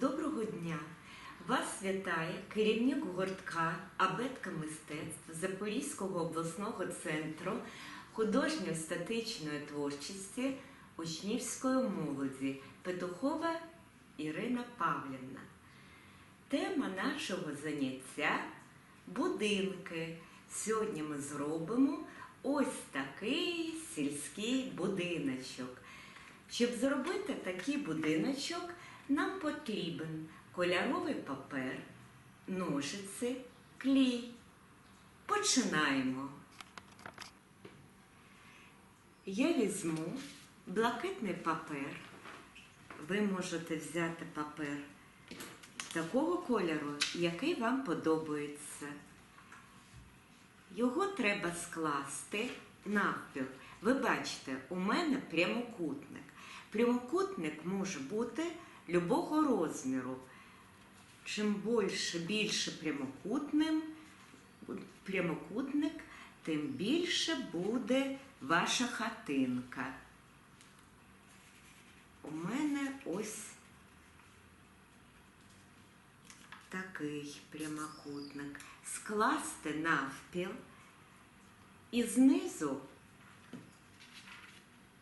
Доброго дня! Вас вітає керівник гуртка Абетка мистецтв Запорізького обласного центру художньої статичної творчості учнівської молоді Петухова Ірина Павлівна. Тема нашого заняття будинки. Сьогодні ми зробимо ось такий сільський будиночок. Щоб зробити такий будиночок, нам потрібен кольоровий папер, ножиці, клей. Починаємо. Я візьму блакитний папер. Ви можете взяти папер такого кольору, який вам подобається. Його треба скласти навпіл. Ви бачите, у мене прямокутник. Прямокутник може бути любого розміру. Чим більше, більше прямокутним, прямокутник, тим більше буде ваша хатинка. У мене ось такий прямокутник. Скласти навпіл і знизу,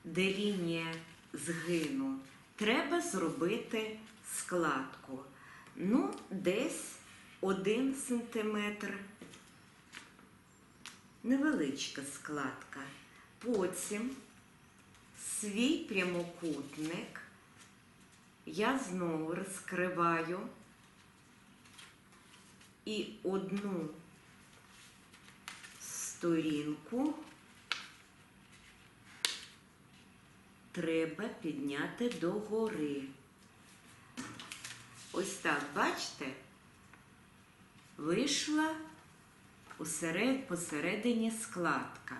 де лінія згину, треба зробити складку. Ну, десь один сантиметр. Невеличка складка. Потім свій прямокутник я знову розкриваю і одну сторінку треба підняти догори. Ось так, бачите, вийшла посередині складка.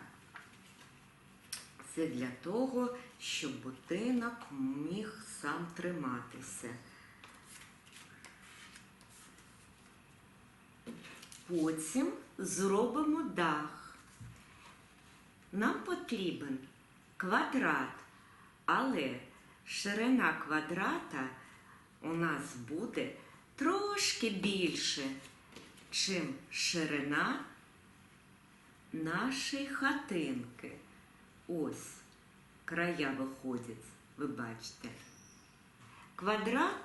Це для того, щоб будинок міг сам триматися. Потім зробимо дах. Нам потрібен квадрат, але ширина квадрата у нас буде трошки більше, чим ширина нашої хатинки. Ось края виходять, ви бачите. Квадрат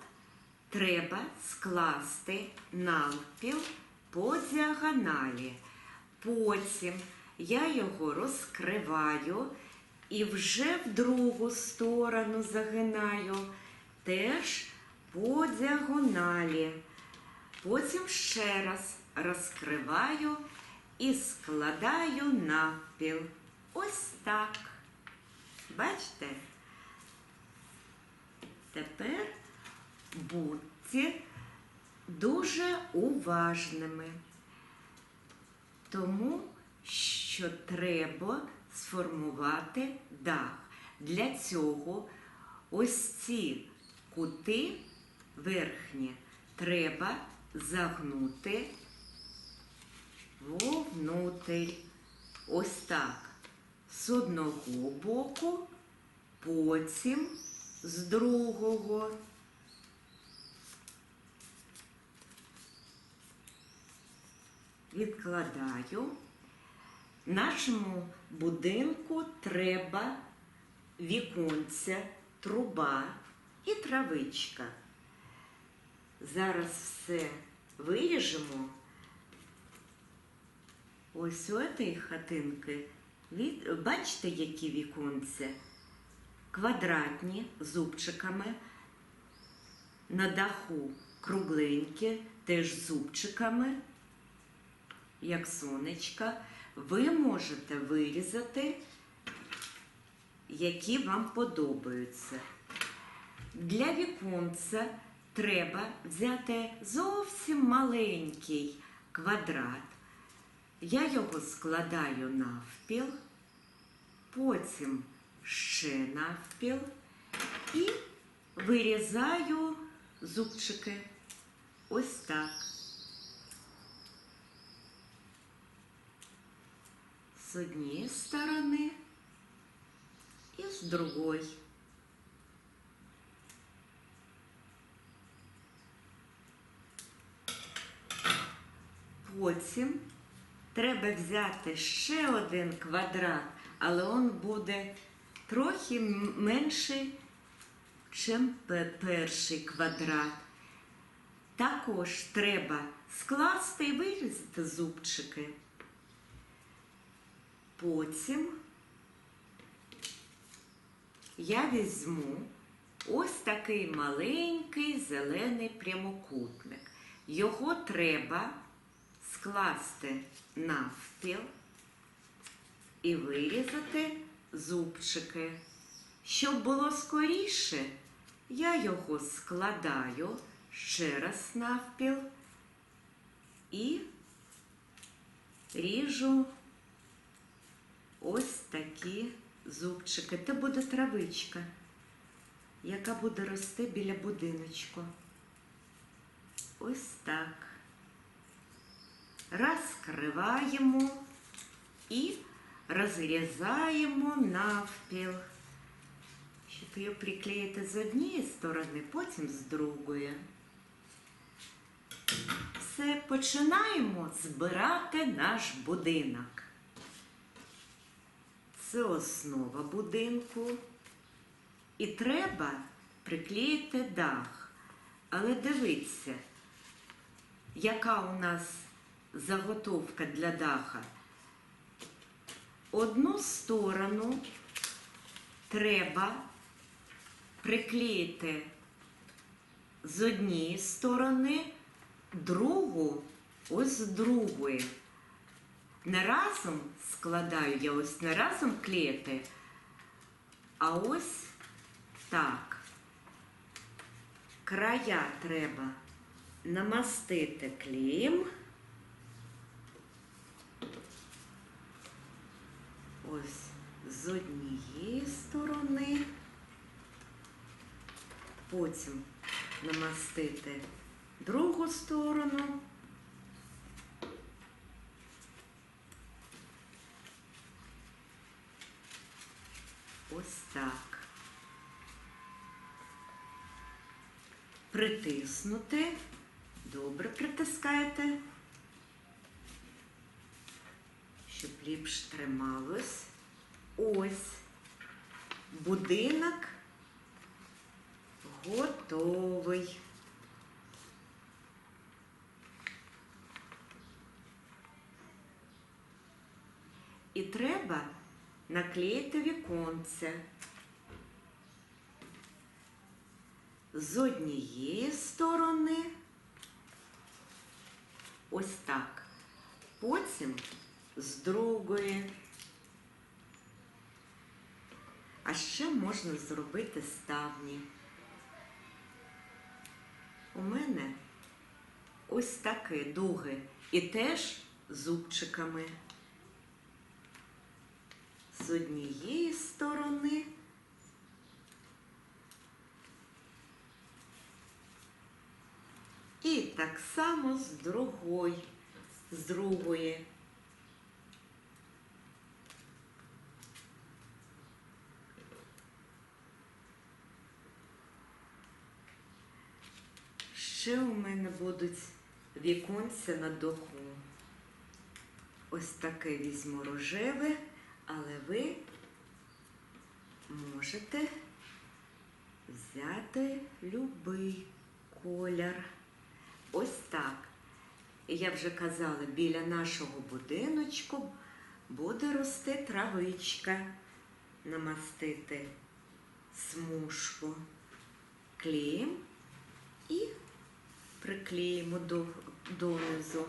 треба скласти навпіл по діагоналі. Потім я його розкриваю і вже в другу сторону загинаю теж по діагоналі. Потім ще раз розкриваю і складаю навпіл. Ось так. Бачите? Тепер будьте дуже уважними, тому що треба сформувати дах. Для цього ось ці кути верхні треба загнути вовнутрь. Ось так. З одного боку, потім з другого. Відкладаю. Нашому будинку треба віконця, труба і травичка. Зараз все виріжемо. Ось у цієї хатинки. Бачите, які віконця? Квадратні зубчиками. На даху кругленькі, теж зубчиками, як сонечка. Ви можете вирізати, які вам подобаються. Для віконця треба взяти зовсім маленький квадрат. Я його складаю навпіл, потім ще навпіл і вирізаю зубчики. Ось так. с однієї сторони і з другої. Потім треба взяти ще один квадрат, але он буде трохи менший, ніж перший квадрат. Також треба скласти і вирізати зубчики. Потім я візьму ось такий маленький зелений прямокутник. Його треба скласти навпіл і вирізати зубчики. Щоб було скоріше, я його складаю ще раз навпіл і ріжу ось такі зубчики. Це буде травичка, яка буде рости біля будиночку. Ось так. Розкриваємо і розрізаємо навпіл. Щоб її приклеїти з однієї сторони, потім з другої. Все, починаємо збирати наш будинок. Це основа будинку. І треба приклеїти дах. Але дивіться, яка у нас заготовка для даха. Одну сторону треба приклеїти з однієї сторони, другу ось з другої. Не разом складаю я ось не разом клеїти, а ось так. Края треба намастити клеєм. Ось з однієї сторони, потім намастити другу сторону. Ось так. Притиснути. Добре притискаєте, щоб ліпш трималось. Ось будинок готовий. І треба наклеїти віконце. З однієї сторони, ось так. Потім з другої. А ще можна зробити ставні. У мене ось такі дуги і теж зубчиками. З однієї сторони. І так само з другої, з другої. Ще у мене будуть віконця на даху. Ось таке візьму рожеве, але ви можете взяти любий колір. Ось так. Я вже казала, біля нашого будиночку буде рости травичка. Намастити смужку клеєм і приклеїмо до, донизу,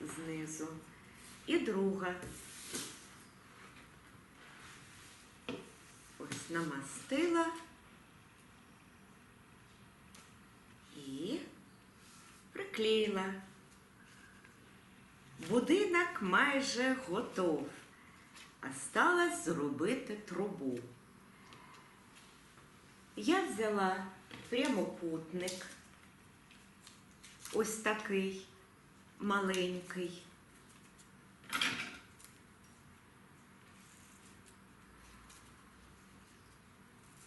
знизу. І друга. Намастила і приклеїла. Будинок майже готов. Осталось зробити трубу. Я взяла прямокутник, ось такий маленький.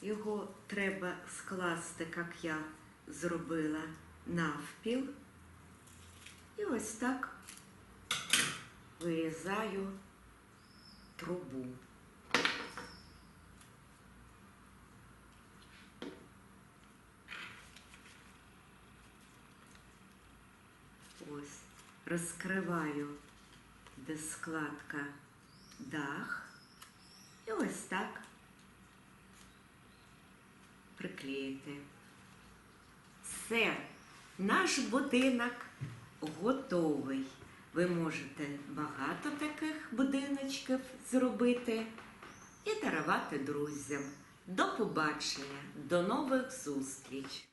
Його треба скласти, як я зробила, навпіл. І ось так вирізаю трубу. Ось розкриваю, де складка дах. І ось так приклеїти. Все, наш будинок готовий. Ви можете багато таких будиночків зробити і дарувати друзям. До побачення, до нових зустріч!